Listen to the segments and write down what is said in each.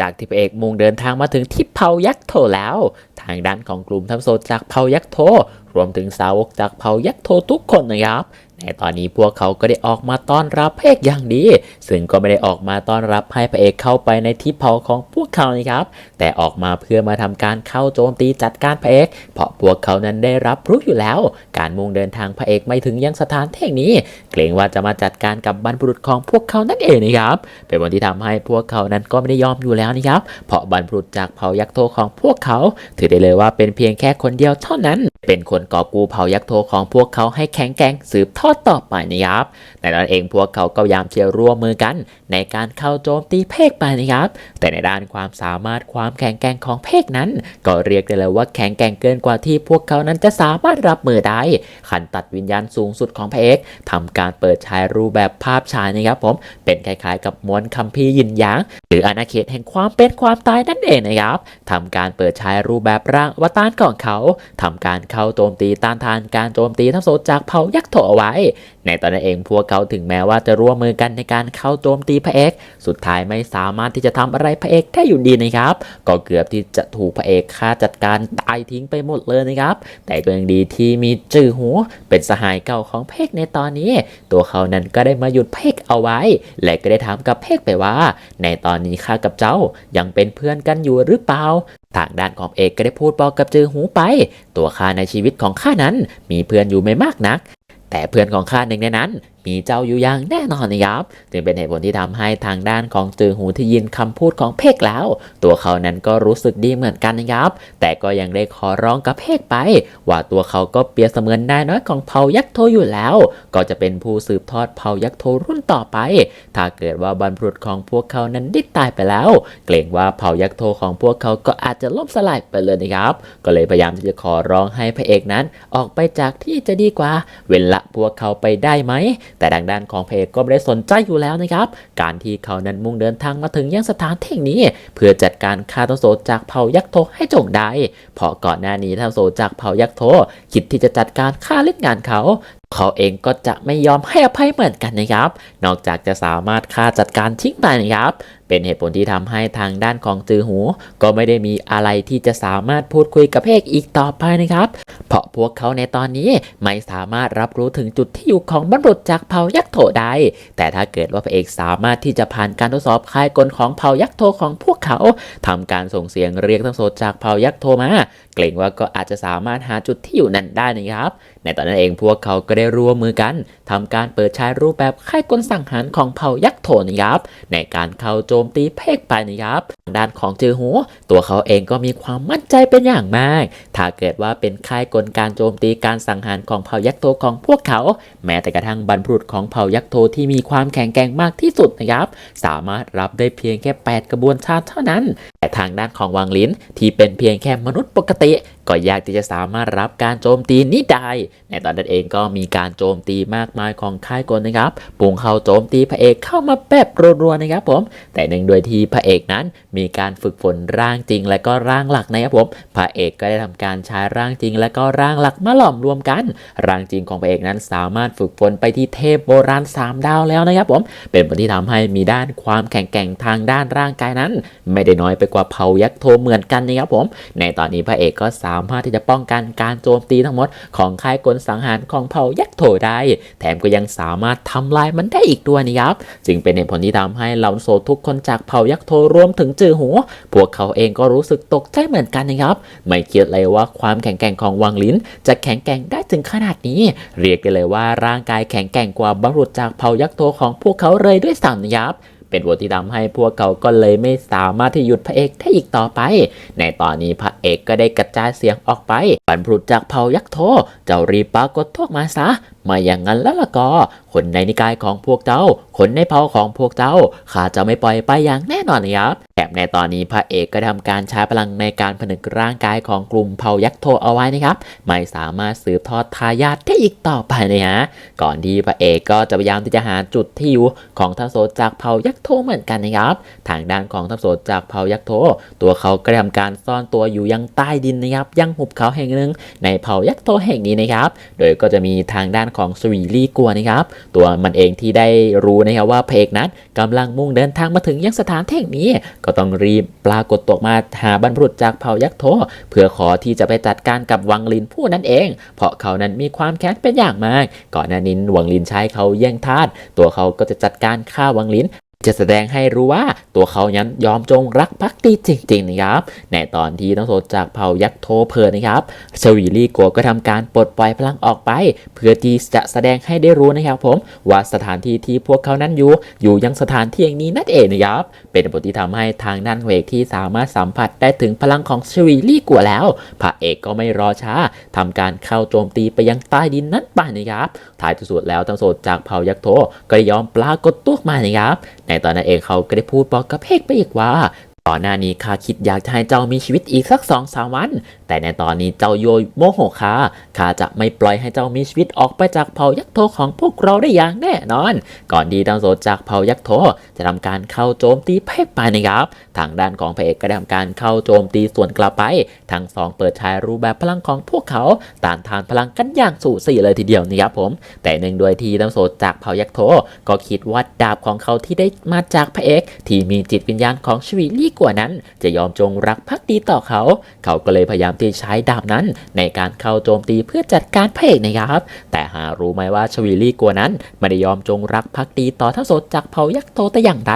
จากที่พระเอกมุ่งเดินทางมาถึงที่เผายักษ์โทแล้ว ทางด้านของกลุ่มทัพโซจากเผายักษ์โทรวมถึงสาวกจากเผายักษ์โททุกคนนะครับ ในตอนนี้พวกเขาก็ได้ออกมาต้อนรับพระเอกอย่างดี ซึ่งก็ไม่ได้ออกมาต้อนรับให้พระเอกเข้าไปในที่เผาของพวกเขานะครับ แต่ออกมาเพื่อมาทำการเข้าโจมตีจัดการพระเอก เพราะพวกเขานั้นได้รับรู้อยู่แล้ว การมุ่งเดินทางพระเอกไม่ถึงยังสถานที่แห่งนี้ เกรงว่าจะมาจัดการกับบรรพบุรุษของพวกเขานั่นเองนะครับ เป็นวันที่ทำให้พวกเขานั้นก็ไม่ได้ยอมอยู่แล้วนะครับ เพราะบรรพบุรุษจากเผ่ายักษ์โทของพวกเขา ถือได้เลยว่าเป็นเพียงแค่คนเดียวเท่านั้น เป็นคนก่อกูเผ่ายักษ์โทของพวกเขาให้แข็งแกร่งสืบทอดต่อไปนะครับในตอนเองพวกเขาก็พยายามเชียร์ร่วมมือกัน ในการเข้าโจมตีเพกไปนะครับ แต่ในด้านความสามารถความแข็งแกร่งของเพกนั้น ก็เรียกได้เลยว่าแข็งแกร่งเกินกว่าที่พวกเขานั้นจะสามารถรับมือได้ขันตัดวิญญาณสูงสุดของเอกทำการเปิดฉายรูปแบบภาพฉายนะครับผมเป็นคล้ายๆ กับม้วนคัมภีร์ยินยางหรืออาณาเขตแห่งความเป็นความตายนั่นเองนะครับทำการเปิดฉายรูปแบบร่างอวตารของเขาทำการเข้าโจมตีต้านทานการโจมตีทั้งโซจากเผายักษ์โถเอาไว้ในตอนนั้นเองพวกเขาถึงแม้ว่าจะร่วมมือกันในการเข้าโจมตีพระเอก สุดท้ายไม่สามารถที่จะทำอะไรพระเอกได้อยู่ดีนะครับ ก็เกือบที่จะถูกพระเอกฆ่าจัดการตายทิ้งไปหมดเลยนะครับ แต่ก็ยังดีที่มีจือหูเป็นสหายเก่าของเพกในตอนนี้ ตัวเขานั้นก็ได้มาหยุดเพกเอาไว้ และก็ได้ถามกับเพกไปว่า ในตอนนี้ข้ากับเจ้ายังเป็นเพื่อนกันอยู่หรือเปล่าทางด้านของเอกก็ได้พูดบอกกับจือหูไป ตัวข้าในชีวิตของข้านั้นมีเพื่อนอยู่ไม่มากนัก แต่เพื่อนของข้าหนึ่งในนั้นมีเจ้าอยู่อย่างแน่นอนนะครับจึงเป็นเหตุผลที่ทำให้ทางด้านของจือหูที่ยินคำพูดของเพกแล้ว ตัวเขานั้นก็รู้สึกดีเหมือนกันนะครับแต่ก็ยังได้ขอร้องกับเพกไป ว่าตัวเขาก็เปรียบเสมือนนายน้อยของเผ่ายักษ์โทอยู่แล้ว ก็จะเป็นผู้สืบทอดเผ่ายักษ์โทรุ่นต่อไป ถ้าเกิดว่าบรรพบุรุษของพวกเขานั้นได้ตายไปแล้ว เกรงว่าเผ่ายักษ์โทของพวกเขาก็อาจจะล่มสลายไปเลยนะครับ ก็เลยพยายามที่จะขอร้องให้พระเอกนั้น ออกไปจากที่จะดีกว่า เว้นละพวกเขาไปได้ไหมแต่ดังด้านของพระเอกก็ไม่ได้สนใจอยู่แล้วนะครับ การที่เขานั้นมุ่งเดินทางมาถึงยังสถานที่แห่งนี้ เพื่อจัดการคาโตโซจากเผ่ายักษ์โทให้จงได้ เพราะก่อนหน้านี้ทาโซจากเผ่ายักษ์โทคิดที่จะจัดการฆ่าเล่นงานเขา เขาเองก็จะไม่ยอมให้อภัยเหมือนกันนะครับ นอกจากจะสามารถฆ่าจัดการทิ้งไปนะครับ เป็นเหตุผลที่ทำให้ทางด้านของจือหู ก็ไม่ได้มีอะไรที่จะสามารถพูดคุยกับเพกอีกต่อไปนะครับ เพราะพวกเขาในตอนนี้ไม่สามารถรับรู้ถึงจุดที่อยู่ของบรรพุจากเผ่ายักษ์โถได้ แต่ถ้าเกิดว่าพระเอกสามารถที่จะผ่านการทดสอบคลายกลของเผ่ายักษ์โถของพวก เขาทำการส่งเสียงเรียกทั้งโซจากเผายักษ์โถมา เกรงว่าก็อาจจะสามารถหาจุดที่อยู่นั้นได้นะครับ ในตอนนั้นเองพวกเขาก็ได้ร่วมมือกันทำการเปิดใช้รูปแบบค่ายกลสังหารของเผ่ายักษ์โถนะครับในการเข้าโจมตีเพกไปนะครับทางด้านของจือหูตัวเขาเองก็มีความมั่นใจเป็นอย่างมาก ถ้าเกิดว่าเป็นค่ายกลการโจมตีการสังหารของเผ่ายักษ์โทของพวกเขา แม้แต่กระทั่งบรรพุษของเผ่ายักษ์โทที่มีความแข็งแกร่งมากที่สุดนะครับ สามารถรับได้เพียงแค่ 8 กระบวนชาติท่านั้น แต่ทางด้านของวังลินที่เป็นเพียงแค่มนุษย์ปกติ ก็ยากที่จะสามารถรับการโจมตีนี้ได้ในตอนนั้นเองก็มีการโจมตีมากมายของค่ายกลนะครับปุ่งเข้าโจมตีพระเอกเข้ามาแบบรัวๆนะครับผม แต่หนึ่งโดยที่พระเอกนั้นมีการฝึกฝนร่างจริง และก็ร่างหลักนะครับผมพระเอกก็ได้ทำการใช้ร่างจริง และก็ร่างหลักมาหลอมรวมกัน ร่างจริงของพระเอกนั้นสามารถฝึกฝนไปที่เทพโบราณ3ดาวแล้วนะครับผม เป็นผลที่ทำให้มีด้านความแข็งแกร่งทางด้านร่างกายนั้น ไม่ได้น้อยไปกว่าเผายักษ์โทเหมือนกันนะครับผม ในตอนนี้พระเอกก็สามารถที่จะป้องกันการโจมตีทั้งหมด ของค่ายกลสังหารของเผ่ายักษ์โทได้ แถมก็ยังสามารถทำลายมันได้อีกด้วยนะครับ จึงเป็นเหตุผลที่ทำให้เหล่าโซทุกคนจากเผ่ายักษ์โทรวมถึงจือหัวพวกเขาเองก็รู้สึกตกใจเหมือนกันนะครับ ไม่คิดเลยว่าความแข็งแกร่งของวังลินจะแข็งแกร่งได้ถึงขนาดนี้ เรียกได้เลยว่าร่างกายแข็งแกร่งกว่าบรรุษจากเผ่ายักษ์โทของพวกเขาเลยด้วยซ้ำนะครับ เป็นบทที่ทำให้พวกเขาก็เลยไม่สามารถที่หยุดพระเอกได้อีกต่อไป ในตอนนี้พระเอกก็ได้กระจายเสียงออกไปบรรพบุรุษจากเผายักษ์โทเจ้ารีบปรากฏทวกมาซะไมาอย่างนั้นแล้วละก็คนในนิกายของพวกเจ้า คนในเผ่าของพวกเจ้า ข้าจะไม่ปล่อยไปอย่างแน่นอนนะครับแถมในตอนนี้พระเอกก็ทำการใช้พลังในการผนึกร่างกายของกลุ่มเผ่ายักษ์โทเอาไว้นะครับ ไม่สามารถสืบทอดทายาทได้อีกต่อไปนะฮะ ก่อนที่พระเอกก็จะพยายามที่จะหาจุดที่อยู่ของทัพโซจากเผ่ายักษ์โทเหมือนกันนะครับ ทางด้านของทัพโซจากเผ่ายักษ์โท ตัวเขาก็ทำการซ่อนตัวอยู่ยังใต้ดินนะครับ ยังหุบเขาแห่งหนึ่งในเผ่ายักษ์โทแห่งนี้นะครับ โดยก็จะมีทางด้านของสวีลีกัวนะครับตัวมันเองที่ได้รู้นะครับว่าพระเอกนั้นกำลังมุ่งเดินทางมาถึงยังสถานที่แห่งนี้ ก็ต้องรีบปรากฏตัวมาหาบรรพุษจากเผ่ายักษ์โทเพื่อขอที่จะไปจัดการกับวังลินผู้นั้นเอง เพราะเขานั้นมีความแค้นเป็นอย่างมาก ก่อนหน้านี้วังลินใช้เขาแย่งทาสตัวเขาก็จะจัดการฆ่าวังลิน จะแสดงให้รู้ว่าตัวเขานั้นยอมจงรักภักดีจริงๆนะครับ ในตอนที่ต้องโสดจากเผ่ายักษ์โทเพอนะครับชวีลี่กัวก็ทำการปลดปล่อยพลังออกไป เพื่อที่จะแสดงให้ได้รู้นะครับผมว่าสถานที่ที่พวกเขานั้นอยู่อยู่ยังสถานที่อย่างนี้นั่นเองนะครับ เป็นบทที่ทำให้ทางด้านเอกที่สามารถสัมผัสได้ถึงพลังของชวีลี่กัวแล้วพระเอกก็ไม่รอช้าทำการเข้าโจมตีไปยังใต้ดินนั้นไปนะครับท้ายที่สุดแล้วทั้งโสดจากเผ่ายักษ์โทก็ยอมปรากฏตัวมานะครับ ในตอนนั้นเองเขาก็ได้พูดบอกกับเพกไปอีกว่า ก่อนหน้านี้ข้าคิดอยากจะให้เจ้ามีชีวิตอีกสักสองสามวัน แต่ในตอนนี้เจ้าโยโมโหข้าข้าจะไม่ปล่อยให้เจ้ามีชีวิตออกไปจากเผ่ายักษ์โทของพวกเราได้อย่างแน่นอน ก่อนดีดังโซจากเผ่ายักษ์โทจะทำการเข้าโจมตีเพกไปนะครับ ทางด้านของพระเอกก็ได้ทำการเข้าโจมตีส่วนกลับไป ทั้งสองเปิดฉายรูปแบบพลังของพวกเขาต้านทานพลังกันอย่างสูสีเลยทีเดียวนะครับผม แต่หนึ่งด้วยที่ดังโซจากเผ่ายักษ์โทก็คิดว่าดาบของเขาที่ได้มาจากพระเอกที่มีจิตวิญญาณของชวีลี่กว่านั้น จะยอมจงรักภักดีต่อเขา เขาก็เลยพยายามที่ใช้ดาบนั้น ในการเข้าโจมตีเพื่อจัดการพระเอกนะครับ แต่หารู้ไหมว่าชวีลี่กว่านั้นไม่ได้ยอมจงรักภักดีต่อทั้งสดจากเผ่ายักษ์โทแต่อย่างใด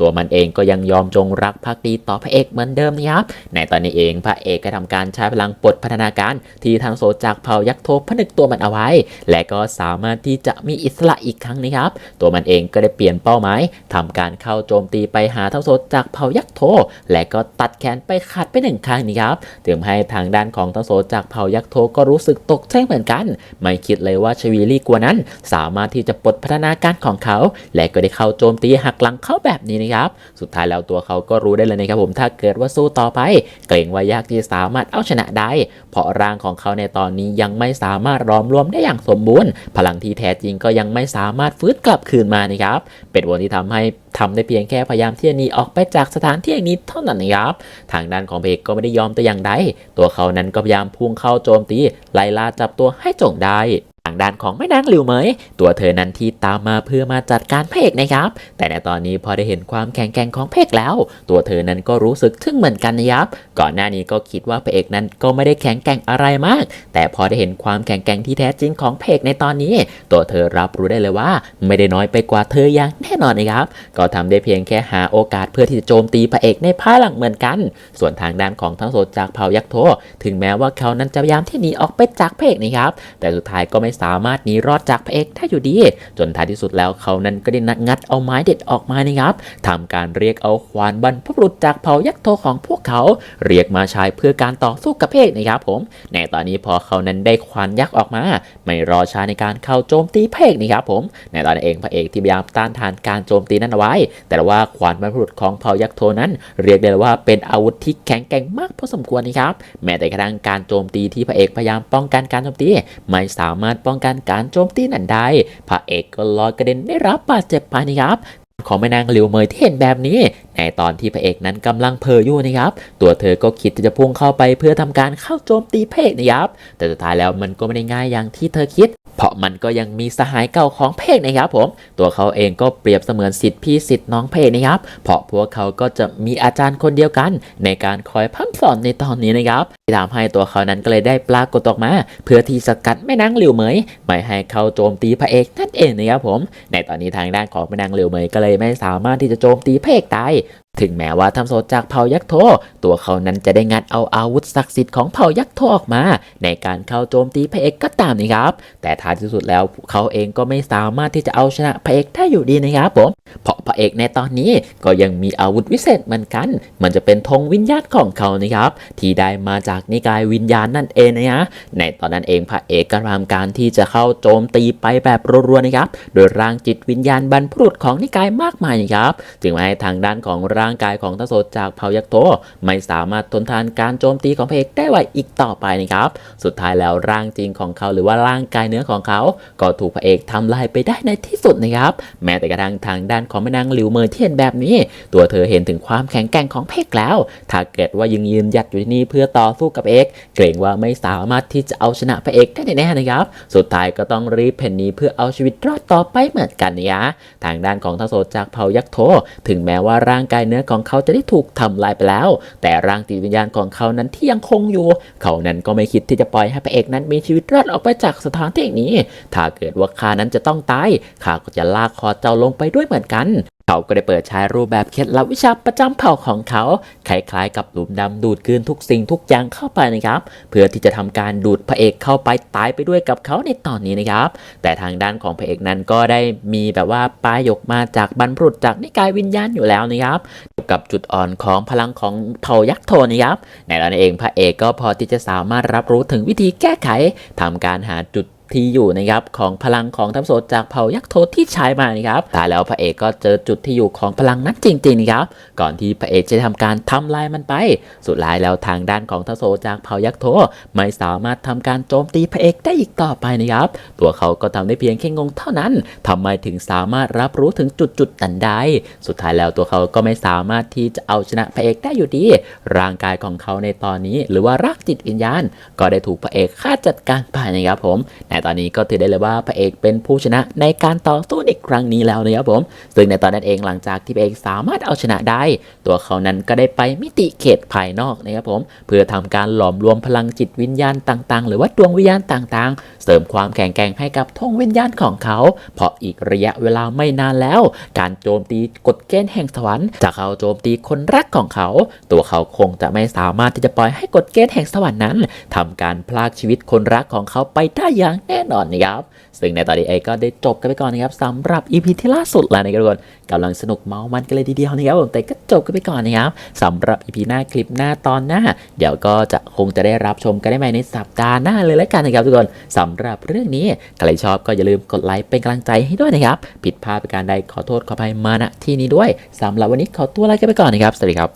ตัวมันเองก็ยังยอมจงรักภักดีต่อพระเอกเหมือนเดิมนะครับ ในตอนนี้เองพระเอกก็ทำการใช้พลังปลดพัฒนาการ ที่ทางโสดจากเผ่ายักษ์โทผนึกตัวมันเอาไว้ และก็สามารถที่จะมีอิสระอีกครั้งนะครับ ตัวมันเองก็ได้เปลี่ยนเป้าหมายทำการเข้าโจมตีไปหาทั้งโสดจากเผ่ายักษ์โทและก็ตัดแขนไปขาดไปหนึ่งข้างนะครับถึงให้ทางด้านของทั้งโสจากเผ่ายักษ์โทก็รู้สึกตกใจเหมือนกัน ไม่คิดเลยว่าชวีลี่กัวนั้น สามารถที่จะปลดพัฒนาการของเขา และก็ได้เข้าโจมตีหักหลังเขาแบบนี้นะครับ สุดท้ายแล้วตัวเขาก็รู้ได้เลยนะครับผมถ้าเกิดว่าสู้ต่อไป เกรงว่ายากที่สามารถเอาชนะได้ เพราะร่างของเขาในตอนนี้ยังไม่สามารถรอมรวมได้อย่างสมบูรณ์ พลังที่แท้จริงก็ยังไม่สามารถฟื้นกลับคืนมานะครับ เป็นวันที่ทำให้ ทำได้เพียงแค่พยายามที่จะหนีออกไปจากสถานที่แห่งนี้เท่านั้นนะครับทางด้านของเพกก็ไม่ได้ยอมแต่อย่างใดตัวเขานั้นก็พยายามพุ่งเข้าโจมตีไล่ล่าจับตัวให้จงได้ ทางด้านของแม่นางหลิวเหมย ตัวเธอนั้นที่ตามมาเพื่อมาจัดการพเอกนะครับ แต่ในตอนนี้พอได้เห็นความแข็งแกร่งของพเอกแล้ว ตัวเธอนั้นก็รู้สึกทึ่งเหมือนกันนะครับ ก่อนหน้านี้ก็คิดว่าพระเอกนั้นก็ไม่ได้แข็งแกร่งอะไรมาก แต่พอได้เห็นความแข็งแกร่งที่แท้จริงของพเอกในตอนนี้ ตัวเธอรับรู้ได้เลยว่า ไม่ได้น้อยไปกว่าเธออย่างแน่นอนนะครับ ก็ทำได้เพียงแค่หาโอกาสเพื่อที่จะโจมตีพระเอกในภายหลังเหมือนกัน ส่วนทางด้านของทั้งโสดจากเผ่ายักษ์โท ถึงแม้ว่าเขานั้นจะพยายามที่หนีออกไปจากพเอกนะครับ แต่สุดท้ายก็ไม่สามารถหนีรอดจากพระเอกได้อยู่ดี จนท้ายที่สุดแล้วเขานั้นก็ได้นัดงัดเอาไม้เด็ดออกมานะครับทำการเรียกเอาขวานบรรพบุรุษจากเผ่ายักษ์โทของพวกเขา เรียกมาใช้เพื่อการต่อสู้กับพระเอกนะครับผมในตอนนี้พอเขานั้นได้ขวานยักษ์ออกมา ไม่รอช้าในการเข้าโจมตีพระเอกนะครับผม ในตอนนั้นเองพระเอกที่พยายามต้านทานการโจมตีนั้นเอาไว้ แต่ว่าขวานบรรพบุรุษของเผ่ายักษ์โทนั้น เรียกได้ว่าเป็นอาวุธที่แข็งแกร่งมากพอสมควรนะครับแม้แต่กระทั่งการโจมตีที่พระเอกพยายามป้องกันการโจมตีไม่สามารถป้องกันการโจมตีนั้นได้พระเอกก็ลอยกระเด็นได้รับบาดเจ็บไปนะครับของแม่นางหลิวเมยที่เห็นแบบนี้ ในตอนที่พระเอกนั้นกำลังเพออยู่นะครับ ตัวเธอก็คิดจะพุ่งเข้าไปเพื่อทำการเข้าโจมตีพระเอกนะครับ แต่สุดท้ายแล้วมันก็ไม่ได้ง่ายอย่างที่เธอคิด เพราะมันก็ยังมีสหายเก่าของพระเอกนะครับผม ตัวเขาเองก็เปรียบเสมือนสิทธิพี่สิทธิน้องพระเอกนะครับ เพราะพวกเขาก็จะมีอาจารย์คนเดียวกัน ในการคอยพร่ำสอนในตอนนี้นะครับที่ทำให้ตัวเขานั้นก็เลยได้ปรากฏออกมา เพื่อที่สกัดแม่นางหลิวเหมยไม่ให้เขาโจมตีพระเอกนั่นเองนะครับผม ในตอนนี้ทางด้านของแม่นางหลิวเหมยก็เลยไม่สามารถที่จะโจมตีพระเอกได้ถึงแม้ว่าทำโซจากเผ่ายักษ์โท ตัวเขานั้นจะได้งัดเอาอาวุธศักดิ์สิทธิ์ของเผ่ายักษ์โทออกมา ในการเข้าโจมตีพระเอกก็ตามนะครับ แต่ท้ายที่สุดแล้วเขาเองก็ไม่สามารถที่จะเอาชนะพระเอกได้อยู่ดีนะครับผม เพราะพระเอกในตอนนี้ก็ยังมีอาวุธวิเศษเหมือนกัน มันจะเป็นธงวิญญาณของเขานะครับ ที่ได้มาจากนิกายวิญญาณนั่นเองนะฮะในตอนนั้นเองพระเอกก็ทำการที่จะเข้าโจมตีไปแบบรัวๆนะครับ โดยร่างจิตวิญญาณบรรพุรุษของนิกายมากมายนะครับจึงทำให้ทางด้านของร่างกายของทศจากเผายักษ์โตไม่สามารถทนทานการโจมตีของพระเอกได้ไหวอีกต่อไปนะครับ สุดท้ายแล้วร่างจริงของเขาหรือว่าร่างกายเนื้อของเขา ก็ถูกพระเอกทำลายไปได้ในที่สุดนะครับ แม้แต่กระทั่งทางด้านของแม่นางหลิวเมอร์ที่เห็นแบบนี้ ตัวเธอเห็นถึงความแข็งแกร่งของเพกแล้ว ถ้าเกิดว่ายังยืนหยัดอยู่ที่นี่เพื่อต่อสู้กับเอกเกรงว่าไม่สามารถที่จะเอาชนะพระเอกได้แน่ๆนะครับ สุดท้ายก็ต้องรีบเพ่นนีเพื่อเอาชีวิตรอดต่อไปเหมือนกันนะยะทางด้านของทศโสจากเผ่ายักษ์โท ถึงแม้ว่าร่างกายเนื้อของเขาจะได้ถูกทำลายไปแล้ว แต่ร่างจิตวิญญาณของเขานั้นที่ยังคงอยู่ เขานั้นก็ไม่คิดที่จะปล่อยให้พระเอกนั้นมีชีวิตรอดออกไปจากสถานที่นี้ ถ้าเกิดว่าข้านั้นจะต้องตายข้าก็จะลากคอเจ้าลงไปด้วยเหมือนกัน เขาก็ได้เปิดใช้รูปแบบเคล็ดลับวิชาประจำเผ่าของเขาคล้ายๆกับหลุมดำดูดกลืนทุกสิ่งทุกอย่างเข้าไปนะครับ เพื่อที่จะทำการดูดพระเอกเข้าไปตายไปด้วยกับเขาในตอนนี้นะครับ แต่ทางด้านของพระเอกนั้นก็ได้มีแบบว่าปลายกมาจากบรรพุษจากนิกายวิญญาณอยู่แล้วนะครับกับจุดอ่อนของพลังของเผ่ายักษ์โทนะครับในตอนนั้เองพระเอกก็พอที่จะสามารถรับรู้ถึงวิธีแก้ไขทำการหาจุด ที่อยู่นะครับของพลังของทัพโสดจากเผ่ายักษ์โทที่ใช้มานะครับแต่แล้วพระเอกก็เจอจุดที่อยู่ของพลังนั้นจริงๆนะครับก่อนที่พระเอกจะทำการทำลายมันไป สุดท้ายแล้วทางด้านของทัพโสดจากเผ่ายักษ์โทไม่สามารถทำการโจมตีพระเอกได้อีกต่อไปนะครับ ตัวเขาก็ทำได้เพียงแค่งงเท่านั้นทำไมถึงสามารถรับรู้ถึงจุดจุดๆนั้นได้ สุดท้ายแล้วตัวเขาก็ไม่สามารถที่จะเอาชนะพระเอกได้อยู่ดี ร่างกายของเขาในตอนนี้ หรือว่ารักจิตวิญญาณ ก็ได้ถูกพระเอกฆ่าจัดการไปนะครับผมในตอนนี้ก็ถือได้เลยว่าพระเอกเป็นผู้ชนะในการต่อสู้ในครั้งนี้แล้วนะครับผม ซึ่งในตอนนั้นเองหลังจากที่พระเอกสามารถเอาชนะได้ ตัวเขานั้นก็ได้ไปมิติเขตภายนอกนะครับผม เพื่อทำการหลอมรวมพลังจิตวิญญาณต่างๆ หรือว่าดวงวิญญาณต่างๆ เสริมความแข็งแกร่งให้กับธงวิญญาณของเขา เพราะอีกระยะเวลาไม่นานแล้ว การโจมตีกฎเกณฑ์แห่งสวรรค์จะเข้าโจมตีคนรักของเขา ตัวเขาคงจะไม่สามารถที่จะปล่อยให้กฎเกณฑ์แห่งสวรรค์นั้นทำการพลากชีวิตคนรักของเขาไปได้อย่างแน่นอนนะครับ ซึ่งในตอนนี้เอก็ได้จบกันไปก่อนนะครับสำหรับ EP ที่ล่าสุดแล้วนะครับทุกคนกำลังสนุกเมามันกันเลยทีเดียวนะครับผมแต่ก็จบกันไปก่อนนะครับสำหรับ EP หน้าคลิปหน้าตอนหน้า เดี๋ยวก็จะคงจะได้รับชมกันได้ใหม่ในสัปดาห์หน้าเลยแล้วกันนะครับทุกคนสำหรับเรื่องนี้ใครชอบก็อย่าลืมกดไลค์เป็นกำลังใจให้ด้วยนะครับผิดพลาดประการใดขอโทษขออภัยมาณที่นี้ด้วยสำหรับวันนี้ขอตัวลาไปก่อนนะครับสวัสดีครับ